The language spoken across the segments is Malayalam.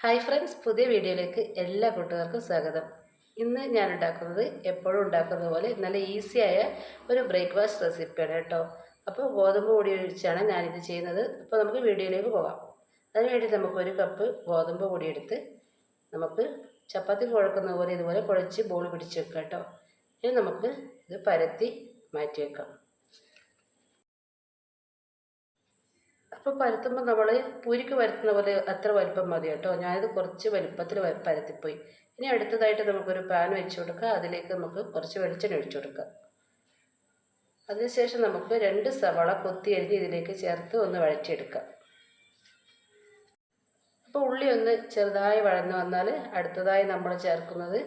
ഹായ് ഫ്രണ്ട്സ് പുതിയ വീഡിയോയിലേക്ക് എല്ലാ കൂട്ടുകാർക്കും സ്വാഗതം. ഇന്ന് ഞാൻ ഉണ്ടാക്കുന്നത് എപ്പോഴും ഉണ്ടാക്കുന്ന പോലെ നല്ല ഈസിയായ ഒരു ബ്രേക്ക്ഫാസ്റ്റ് റെസിപ്പിയാണ് കേട്ടോ. അപ്പോൾ ഗോതമ്പ് പൊടി ഒഴിച്ചാണ് ഞാനിത് ചെയ്യുന്നത്. അപ്പോൾ നമുക്ക് വീഡിയോയിലേക്ക് പോകാം. അതിനുവേണ്ടി നമുക്ക് ഒരു കപ്പ് ഗോതമ്പ് പൊടി എടുത്ത് നമുക്ക് ചപ്പാത്തി കുഴക്കുന്ന പോലെ ഇതുപോലെ കുഴച്ച് ബോൾ പിടിച്ച് വെക്കാം കേട്ടോ. ഇനി നമുക്ക് ഇത് പരത്തി മാറ്റി വെക്കാം. അപ്പോൾ പരത്തുമ്പോൾ നമ്മൾ പൂരിക്ക് പരത്തുന്ന പോലെ അത്ര വലുപ്പം മതി കേട്ടോ. ഞാനിത് കുറച്ച് വലുപ്പത്തിൽ പരത്തിപ്പോയി. ഇനി അടുത്തതായിട്ട് നമുക്കൊരു പാൻ വെച്ച് കൊടുക്കുക അതിലേക്ക് നമുക്ക് കുറച്ച് വെളിച്ചെണ്ണ ഒഴിച്ചു കൊടുക്കാം. അതിനുശേഷം നമുക്ക് രണ്ട് സവാള കൊത്തി അരിഞ്ഞ് ഇതിലേക്ക് ചേർത്ത് ഒന്ന് വഴറ്റിയെടുക്കാം. അപ്പോൾ ഉള്ളി ഒന്ന് ചെറുതായി വഴന്നു വന്നാൽ അടുത്തതായി നമ്മൾ ചേർക്കുന്നത്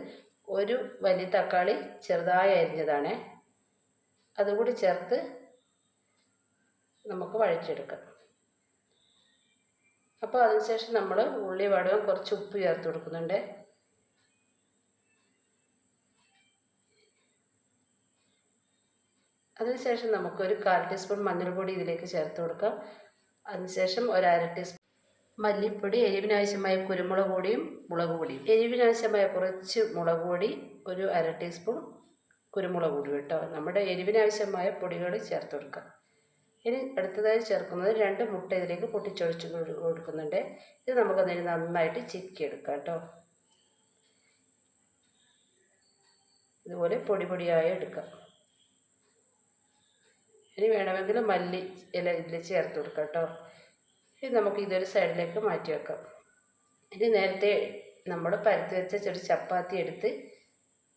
ഒരു വലിയ തക്കാളി ചെറുതായി അരിഞ്ഞതാണ്. അതുകൂടി ചേർത്ത് നമുക്ക് വഴറ്റിയെടുക്കാം. അപ്പോൾ അതിനുശേഷം നമ്മൾ ഉള്ളി വടവും കുറച്ച് ഉപ്പ് ചേർത്ത് കൊടുക്കുന്നുണ്ട്. അതിനുശേഷം നമുക്കൊരു കാൽ ടീസ്പൂൺ മഞ്ഞൾപ്പൊടി ഇതിലേക്ക് ചേർത്ത് കൊടുക്കാം. അതിനുശേഷം ഒരു അര ടീസ്പൂൺ മല്ലിപ്പൊടി എരിവിനാവശ്യമായ കുരുമുളക് പൊടിയും മുളക് പൊടിയും. എരിവിനാവശ്യമായ കുറച്ച് മുളക് പൊടി ഒരു അര ടീസ്പൂൺ കുരുമുളക് പൊടി കേട്ടോ. നമ്മുടെ എരിവിനാവശ്യമായ പൊടികൾ ചേർത്ത് കൊടുക്കാം. ഇനി അടുത്തതായി ചേർക്കുന്നത് രണ്ട് മുട്ട ഇതിലേക്ക് പൊട്ടിച്ചൊഴിച്ച് കൊടുക്കുന്നുണ്ട്. ഇത് നമുക്കതിന് നന്നായിട്ട് ചിക്കിയെടുക്കാം കേട്ടോ. ഇതുപോലെ പൊടി പൊടിയായി എടുക്കാം. ഇനി വേണമെങ്കിൽ മല്ലി ഇല ഇതിൽ ചേർത്ത് കൊടുക്കാം കേട്ടോ. ഇനി നമുക്ക് ഇതൊരു സൈഡിലേക്ക് മാറ്റി വെക്കാം. ഇനി നേരത്തെ നമ്മൾ പരത്തി വെച്ച ചെറിയ ചപ്പാത്തി എടുത്ത്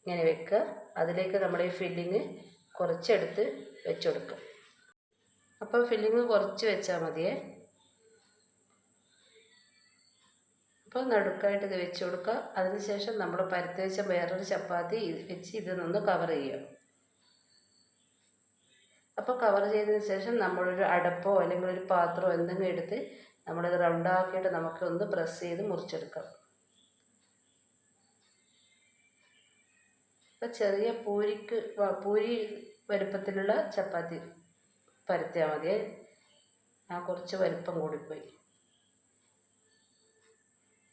ഇങ്ങനെ വെക്കുക. അതിലേക്ക് നമ്മുടെ ഈ ഫില്ലിങ് കുറച്ചെടുത്ത് വെച്ച് കൊടുക്കുക. അപ്പോൾ ഫില്ലിങ് കുറച്ച് വെച്ചാൽ മതിയേ. അപ്പോൾ നടുക്കായിട്ട് ഇത് വെച്ച് കൊടുക്കുക. അതിനുശേഷം നമ്മൾ പരത്തി വെച്ച വേറൊരു ചപ്പാത്തി വെച്ച് ഇത് നിന്ന് കവർ ചെയ്യുക. അപ്പോൾ കവർ ചെയ്തതിന് ശേഷം നമ്മളൊരു അടപ്പോ അല്ലെങ്കിൽ ഒരു പാത്രമോ എന്തെങ്കിലും എടുത്ത് നമ്മളിത് റൗണ്ടാക്കിയിട്ട് നമുക്ക് ഒന്ന് പ്രസ് ചെയ്ത് മുറിച്ചെടുക്കാം. അപ്പോൾ ചെറിയ പൂരിക്ക് പൂരി വലുപ്പത്തിലുള്ള ചപ്പാത്തി. പരത്തിയാൽ മതി. ആ കുറച്ച് വലുപ്പം കൂടിപ്പോയി.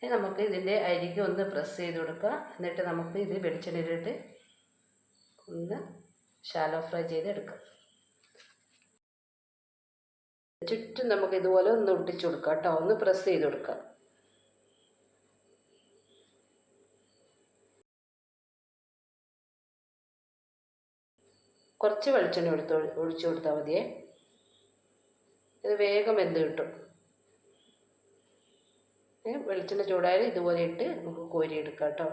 ഇനി നമുക്ക് ഇതിന്റെ അരിക്ക് ഒന്ന് പ്രസ് ചെയ്ത് കൊടുക്കുക. എന്നിട്ട് നമുക്ക് ഇത് വെളിച്ചെണ്ണയിലിട്ട് ഒന്ന് ഷാലോ ഫ്രൈ ചെയ്തെടുക്കാം. ചുറ്റും നമുക്ക് ഇതുപോലെ ഒന്ന് ഒട്ടിച്ചു കൊടുക്കാം കേട്ടോ. ഒന്ന് പ്രസ് ചെയ്ത് കൊടുക്കാം. കുറച്ച് വെളിച്ചെണ്ണ എടുത്ത് ഒഴിച്ചു കൊടുത്താൽ മതിയേ. ഇത് വേഗം വെന്ത് കിട്ടും. വെളിച്ചെണ്ണ ചൂടായാലും ഇതുപോലെ ഇട്ട് നമുക്ക് കോരിയെടുക്കാം കേട്ടോ.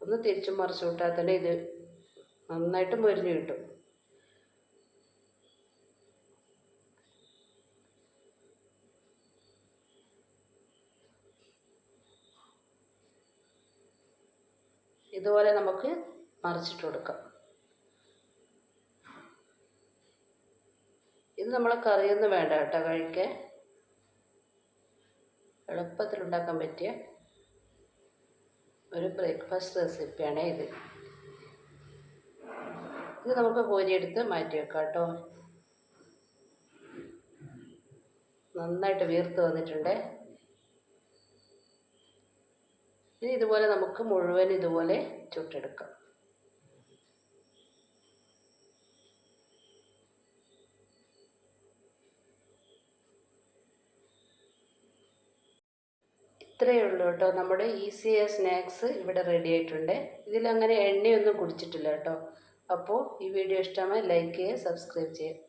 ഒന്ന് തിരിച്ചും മറിച്ചു വിട്ടാൽ തന്നെ ഇത് നന്നായിട്ട് മൊരിഞ്ഞ് കിട്ടും. ഇതുപോലെ നമുക്ക് മറിച്ചിട്ട് കൊടുക്കാം. ഇത് നമ്മൾ കറിയൊന്നും വേണ്ട കേട്ടോ കഴിക്കാൻ എളുപ്പത്തിൽ ഉണ്ടാക്കാൻ പറ്റിയ ഒരു ബ്രേക്ക്ഫാസ്റ്റ് റെസിപ്പിയാണ് ഇത്. ഇത് നമുക്ക് കോരിയെടുത്ത് മാറ്റി വെക്കാം കേട്ടോ. നന്നായിട്ട് വീർത്ത് വന്നിട്ടുണ്ട്. ഇനി ഇതുപോലെ നമുക്ക് മുഴുവൻ ഇതുപോലെ ചുട്ടെടുക്കാം. ഇത്രയേ ഉള്ളൂ കേട്ടോ. നമ്മുടെ ഈസിയായ സ്നാക്സ് ഇവിടെ റെഡി ആയിട്ടുണ്ട്. ഇതിലങ്ങനെ എണ്ണയൊന്നും കുടിച്ചിട്ടില്ല കേട്ടോ. അപ്പോൾ ഈ വീഡിയോ ഇഷ്ടമായി ലൈക്ക് ചെയ്യുക സബ്സ്ക്രൈബ് ചെയ്യുക.